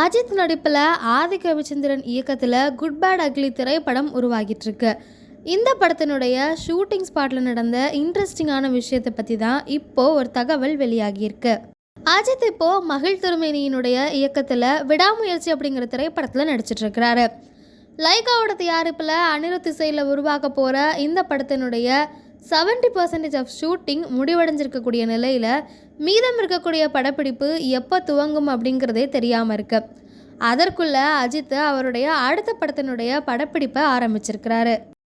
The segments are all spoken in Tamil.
அஜித் நடிப்பில் ஆதிக்க ரவிச்சந்திரன் இயக்கத்தில் குட் பேட் அக்லி திரைப்படம் உருவாகிட்டு இருக்கு இந்த படத்தினுடைய ஷூட்டிங் ஸ்பாட்டில் நடந்த இன்ட்ரெஸ்டிங்கான விஷயத்தை பற்றி தான் இப்போது ஒரு தகவல் வெளியாகியிருக்கு. அஜித் இப்போ மகிழ் திருமேனியினுடைய இயக்கத்தில் விடாமுயற்சி அப்படிங்கிற திரைப்படத்தில் நடிச்சிட்டு இருக்கிறாரு லைகாவோட தயாரிப்பில் அனிருத் இசையில் உருவாக்க போகிற இந்த படத்தினுடைய 70% பர்சன்டேஜ் ஆஃப் ஷூட்டிங் முடிவடைஞ்சிருக்கக்கூடிய நிலையில் மீதம் இருக்கக்கூடிய படப்பிடிப்பு எப்போ துவங்கும் அப்படிங்கிறதே தெரியாமல் இருக்கு. அதற்குள்ள அஜித் அவருடைய அடுத்த படத்தினுடைய படப்பிடிப்பை ஆரம்பிச்சிருக்கிறாரு.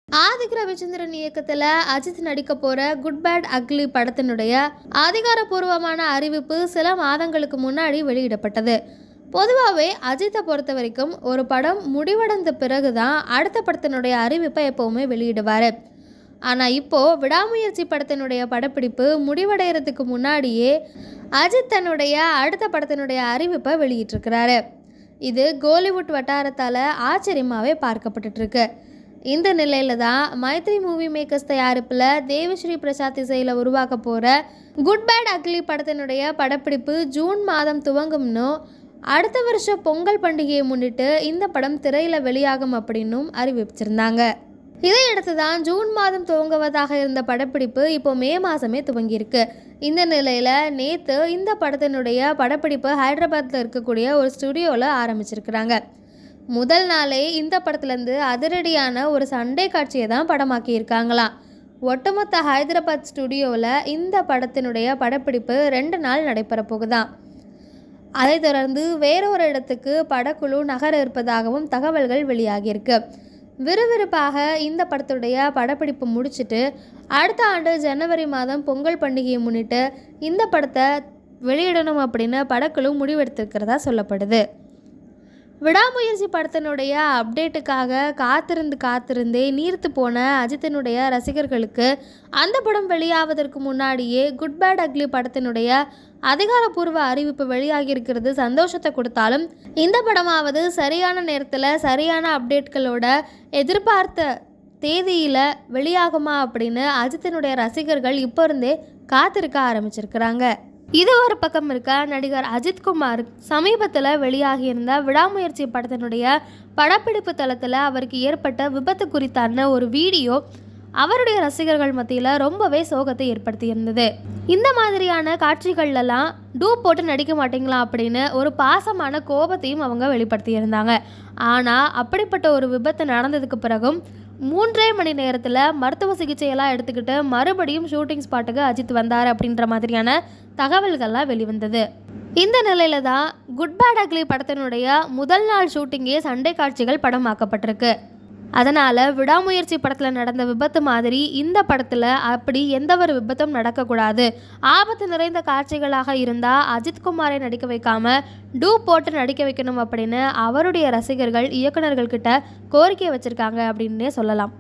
ஆதிக் ரவிச்சந்திரன் இயக்கத்தில் அஜித் நடிக்க போகிற குட் பேட் அக்லி படத்தினுடைய அதிகாரப்பூர்வமான அறிவிப்பு சில மாதங்களுக்கு முன்னாடி வெளியிடப்பட்டது. பொதுவாகவே அஜித்தை பொறுத்த வரைக்கும் ஒரு படம் முடிவடைந்த பிறகு தான் அடுத்த படத்தினுடைய அறிவிப்பை எப்போவுமே வெளியிடுவார். ஆனால் இப்போது விடாமுயற்சி படத்தினுடைய படப்பிடிப்பு முடிவடைகிறதுக்கு முன்னாடியே அஜித் தன்னுடைய அடுத்த படத்தினுடைய அறிவிப்பை வெளியிட்டிருக்கிறாரு. இது கோலிவுட் வட்டாரத்தால் ஆச்சரியமாகவே பார்க்கப்பட்டுருக்கு இந்த நிலையில தான் மைத்ரி மூவி மேக்கர்ஸ் தயாரிப்பில் தேவஸ்ரீ பிரசாத் இசையில் உருவாக்க போகிற குட் பேட் அக்லி படத்தினுடைய படப்பிடிப்பு ஜூன் மாதம் துவங்கும்னு அடுத்த வருஷம் பொங்கல் பண்டிகையை முன்னிட்டு இந்த படம் திரையில் வெளியாகும் அப்படின்னும் அறிவிச்சிருந்தாங்க. இதையடுத்து தான் ஜூன் மாதம் துவங்குவதாக இருந்த படப்பிடிப்பு இப்போ மே மாதமே துவங்கியிருக்கு. இந்த நிலையில் நேற்று இந்த படத்தினுடைய படப்பிடிப்பு ஹைதராபாத்தில் இருக்கக்கூடிய ஒரு ஸ்டுடியோவில் ஆரம்பிச்சிருக்கிறாங்க. முதல் நாளே இந்த படத்துலேருந்து அதிரடியான ஒரு சண்டை காட்சியை தான் படமாக்கியிருக்காங்களாம். ஒட்டுமொத்த ஹைதராபாத் ஸ்டுடியோவில் இந்த படத்தினுடைய படப்பிடிப்பு ரெண்டு நாள் நடைபெற போகுதான் அதைத் தொடர்ந்து வேறொரு இடத்துக்கு படக்குழு நகர இருப்பதாகவும் தகவல்கள் வெளியாகியிருக்கு. விறுவிறுப்பாக இந்த படத்துடைய படப்பிடிப்பு முடிச்சுட்டு அடுத்த ஆண்டு ஜனவரி மாதம் பொங்கல் பண்டிகையை முன்னிட்டு இந்த படத்தை வெளியிடணும் அப்படின்னு படக்குழு முடிவெடுத்திருக்கிறதா சொல்லப்படுது. விடாமுயற்சி படத்தினுடைய அப்டேட்டுக்காக காத்திருந்து காத்திருந்தே நீர்த்து போன அஜித்தினுடைய ரசிகர்களுக்கு அந்த படம் வெளியாவதற்கு முன்னாடியே குட் பேட் அக்லி படத்தினுடைய அதிகாரப்பூர்வ அறிவிப்பு வெளியாகியிருக்கிறது. சந்தோஷத்தை கொடுத்தாலும் இந்த படமாவது சரியான நேரத்தில் சரியான அப்டேட்களோட எதிர்பார்த்த தேதியில் வெளியாகுமா அப்படின்னு அஜித்தினுடைய ரசிகர்கள் இப்போ இருந்தே காத்திருக்க ஆரம்பிச்சிருக்கிறாங்க. இது ஒரு பக்கம் இருக்க நடிகர் அஜித்குமார் சமீபத்தில் வெளியாகியிருந்த விடாமுயற்சி படத்தினுடைய படப்பிடிப்பு தளத்தில் அவருக்கு ஏற்பட்ட விபத்து குறித்தான ஒரு வீடியோ அவருடைய ரசிகர்கள் மத்தியில் ரொம்பவே சோகத்தை ஏற்படுத்தியிருந்தது. இந்த மாதிரியான காட்சிகள்லாம் டூ போட்டு நடிக்க மாட்டீங்களா அப்படின்னு ஒரு பாசமான கோபத்தையும் அவங்க வெளிப்படுத்தியிருந்தாங்க. ஆனால் அப்படிப்பட்ட ஒரு விபத்து நடந்ததுக்கு பிறகும் மூன்றே மணி நேரத்தில் மருத்துவ சிகிச்சையெல்லாம் எடுத்துக்கிட்டு மறுபடியும் ஷூட்டிங் ஸ்பாட்டுக்கு அஜித் வந்தார் அப்படின்ற மாதிரியான தகவல்கள்லாம் வெளிவந்தது. இந்த நிலையில தான் குட் பேட் அக்லி படத்தினுடைய முதல் நாள் ஷூட்டிங்கே சண்டை காட்சிகள் படமாக்கப்பட்டிருக்கு. அதனால் விடாமுயற்சி படத்தில் நடந்த விபத்து மாதிரி இந்த படத்தில் அப்படி எந்த ஒரு விபத்தும் நடக்கக்கூடாது. ஆபத்து நிறைந்த காட்சிகளாக இருந்தால் அஜித்குமாரை நடிக்க வைக்காம டூ போட்டு நடிக்க வைக்கணும் அப்படின்னு அவருடைய ரசிகர்கள் இயக்குநர்கள்கிட்ட கோரிக்கை வச்சுருக்காங்க அப்படின்னே சொல்லலாம்.